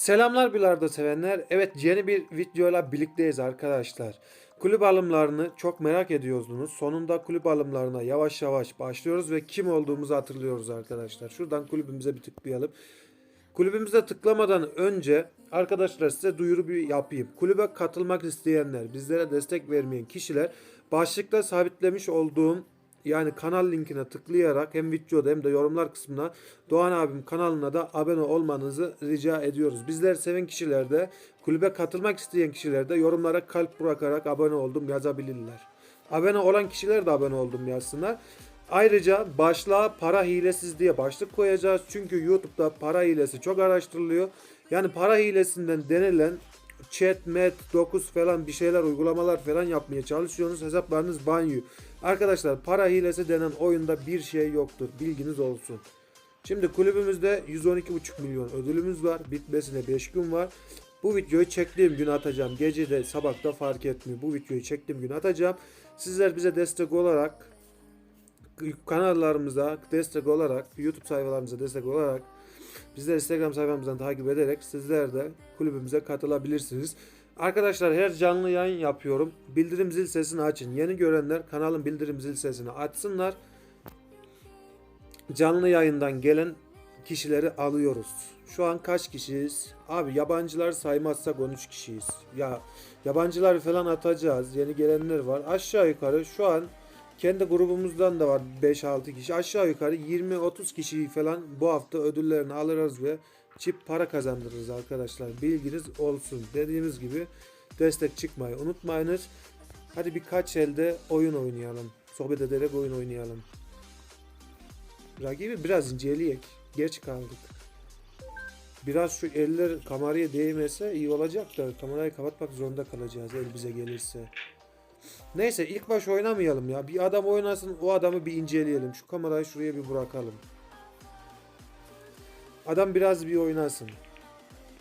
Selamlar bilardo sevenler. Evet yeni bir videoyla birlikteyiz arkadaşlar. Kulüp alımlarını çok merak ediyordunuz. Sonunda kulüp alımlarına yavaş yavaş başlıyoruz ve kim olduğumuzu hatırlıyoruz arkadaşlar. Şuradan kulübümüze bir tıklayalım. Kulübümüze tıklamadan önce arkadaşlar size duyuru bir yapayım. Kulübe katılmak isteyenler, bizlere destek vermeyen kişiler başlıkta sabitlemiş olduğum yani kanal linkine tıklayarak hem videoda hem de yorumlar kısmına Doğan abim kanalına da abone olmanızı rica ediyoruz. Bizler seven kişiler de kulübe katılmak isteyen kişiler de yorumlara kalp bırakarak abone oldum yazabilirler. Abone olan kişiler de abone oldum yazsınlar. Ayrıca başlığa para hilesiz diye başlık koyacağız. Çünkü YouTube'da para hilesi çok araştırılıyor. Yani para hilesinden denilen chat, met, 9 falan bir şeyler uygulamalar falan yapmaya çalışıyorsunuz. Hesaplarınız banyo. Arkadaşlar para hilesi denen oyunda bir şey yoktur. Bilginiz olsun. Şimdi kulübümüzde 112,5 milyon ödülümüz var. Bitmesine 5 gün var. Bu videoyu çektiğim gün atacağım. Gece de sabah da fark etmiyor. Bu videoyu çektiğim gün atacağım. Sizler bize destek olarak kanallarımıza destek olarak, YouTube sayfalarımıza destek olarak bizler Instagram sayfamızdan takip ederek sizler de kulübümüze katılabilirsiniz. Arkadaşlar her canlı yayın yapıyorum. Bildirim zil sesini açın. Yeni görenler kanalın bildirim zil sesini açsınlar. Canlı yayından gelen kişileri alıyoruz. Şu an kaç kişiyiz? Abi yabancılar saymazsak 13 kişiyiz. Ya yabancılar falan atacağız. Yeni gelenler var. Aşağı yukarı şu an kendi grubumuzdan da var 5-6 kişi. Aşağı yukarı 20-30 kişiyi falan bu hafta ödüllerini alırız ve çip para kazandırırız arkadaşlar. Bilginiz olsun. Dediğimiz gibi destek çıkmayı unutmayınız. Hadi birkaç elde oyun oynayalım. Sohbet ederek oyun oynayalım. Rakibi biraz inceleyek. Geç kaldık. Biraz şu eller kameraya değmese iyi olacak da kamerayı kapatmak zorunda kalacağız el bize gelirse. Neyse ilk baş oynamayalım ya. Bir adam oynasın o adamı bir inceleyelim. Şu kamerayı şuraya bir bırakalım. Adam biraz bir oynasın.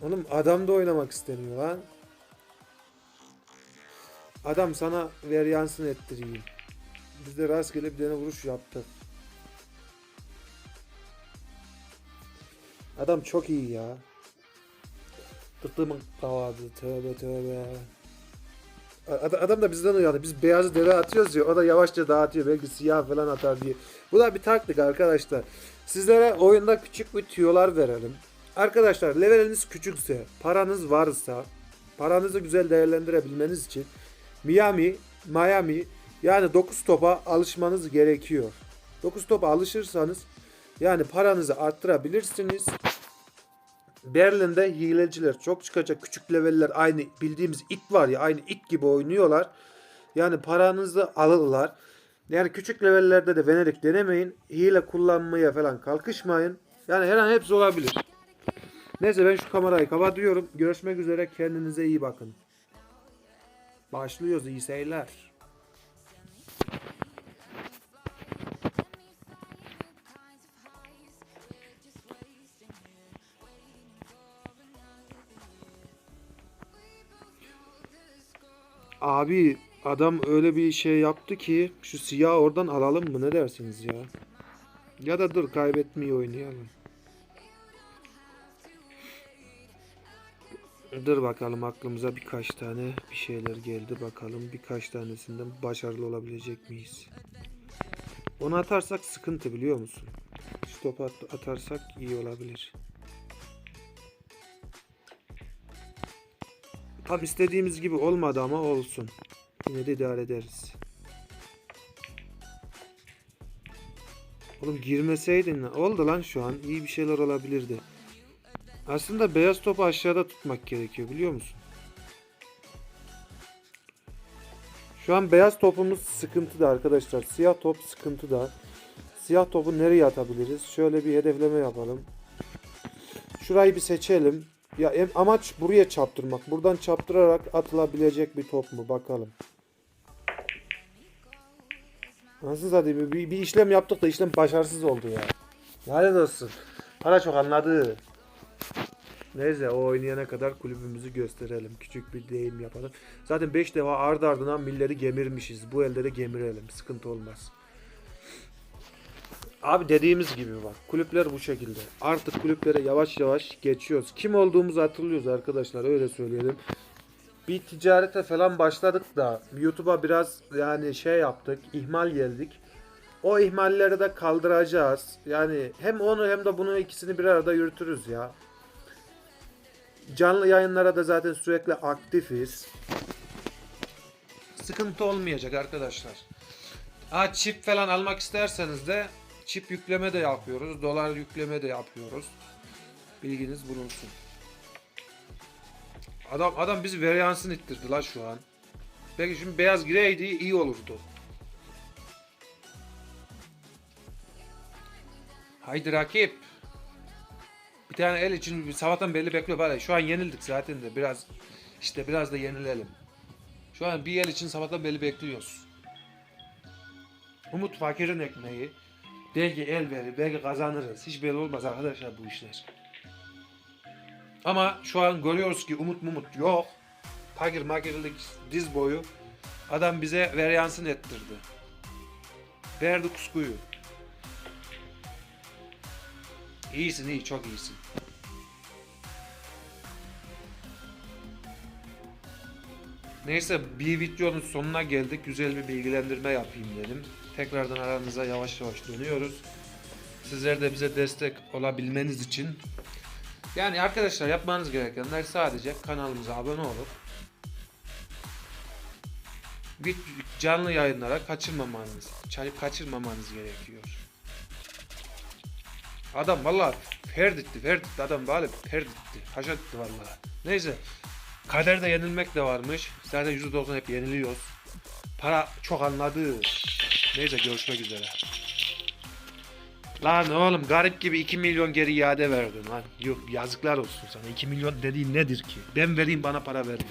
Oğlum adam da oynamak istemiyor lan. Adam sana ver yansın ettireyim. Biz de rastgele bir tane vuruş yaptık. Adam çok iyi ya. Tıktığımın kavadı tövbe tövbe. Ad- Adam da bizden uyandı. Biz beyazı deve atıyoruz ya o da yavaşça dağıtıyor. Belki siyah falan atar diye. Bu da bir taktik arkadaşlar. Sizlere oyunda küçük bir tüyolar verelim. Arkadaşlar leveliniz küçükse, paranız varsa, paranızı güzel değerlendirebilmeniz için Miami, Miami yani 9 topa alışmanız gerekiyor. 9 topa alışırsanız yani paranızı arttırabilirsiniz. Berlin'de hileciler çok çıkacak. Küçük leveller aynı bildiğimiz it var ya aynı it gibi oynuyorlar. Yani paranızı alırlar. Yani küçük levellerde de venerek denemeyin. Hile kullanmaya falan kalkışmayın. Yani her an hepsi olabilir. Neyse ben şu kamerayı kapatıyorum. Görüşmek üzere. Kendinize iyi bakın. Başlıyoruz. iyi seyirler. Abi adam öyle bir şey yaptı ki şu siyah oradan alalım mı ne dersiniz ya? Ya da dur kaybetmeyi oynayalım. Dur bakalım aklımıza birkaç tane bir şeyler geldi bakalım birkaç tanesinden başarılı olabilecek miyiz? Onu atarsak sıkıntı biliyor musun? Stop at- atarsak iyi olabilir. Tam istediğimiz gibi olmadı ama olsun. Yine de idare ederiz. Oğlum girmeseydin. Oldu lan şu an. İyi bir şeyler olabilirdi. Aslında beyaz topu aşağıda tutmak gerekiyor biliyor musun? Şu an beyaz topumuz sıkıntıda arkadaşlar. Siyah top sıkıntıda. Siyah topu nereye atabiliriz? Şöyle bir hedefleme yapalım. Şurayı bir seçelim. Ya amaç buraya çarptırmak. Buradan çarptırarak atılabilecek bir top mu? Bakalım. Nasıl zaten bir, bir işlem yaptık da işlem başarısız oldu ya. Lanet olsun. Para çok anladı. Neyse o oynayana kadar kulübümüzü gösterelim. Küçük bir deyim yapalım. Zaten 5 defa ardı ardına milleri gemirmişiz. Bu elde de gemirelim. Sıkıntı olmaz. Abi dediğimiz gibi bak kulüpler bu şekilde. Artık kulüplere yavaş yavaş geçiyoruz. Kim olduğumuzu hatırlıyoruz arkadaşlar öyle söyleyelim. Bir ticarete falan başladık da YouTube'a biraz yani şey yaptık, ihmal geldik. O ihmalleri de kaldıracağız. Yani hem onu hem de bunu ikisini bir arada yürütürüz ya. Canlı yayınlara da zaten sürekli aktifiz. Sıkıntı olmayacak arkadaşlar. Ha çip falan almak isterseniz de çip yükleme de yapıyoruz. Dolar yükleme de yapıyoruz. Bilginiz bulunsun. Adam adam bizi varyansın ittirdi la şu an. Peki şimdi beyaz gireydi iyi olurdu. Haydi rakip. Bir tane el için sabahtan belli bekliyor bari. Şu an yenildik zaten de biraz işte biraz da yenilelim. Şu an bir el için sabahtan belli bekliyoruz. Umut fakirin ekmeği. Belki el verir, belki kazanırız. Hiç belli olmaz arkadaşlar bu işler. Ama şu an görüyoruz ki umut mumut yok. Fakir makirlik diz boyu. Adam bize veryansın ettirdi. Verdi kuskuyu. İyisin iyi çok iyisin. Neyse bir videonun sonuna geldik. Güzel bir bilgilendirme yapayım dedim. Tekrardan aranıza yavaş yavaş dönüyoruz. Sizler de bize destek olabilmeniz için yani arkadaşlar yapmanız gerekenler sadece kanalımıza abone olup bir canlı yayınlara kaçırmamanız, kaçırmamanız gerekiyor. Adam vallahi ferditti, ferditti adam böyle ferditti, haşetti vallahi. Neyse, kaderde yenilmek de varmış. Zaten %90 hep yeniliyoruz. Para çok anladı. Neyse görüşmek üzere. Lan oğlum garip gibi 2 milyon geri iade verdin lan. Yok yazıklar olsun sana. 2 milyon dediğin nedir ki? Ben vereyim bana para verme.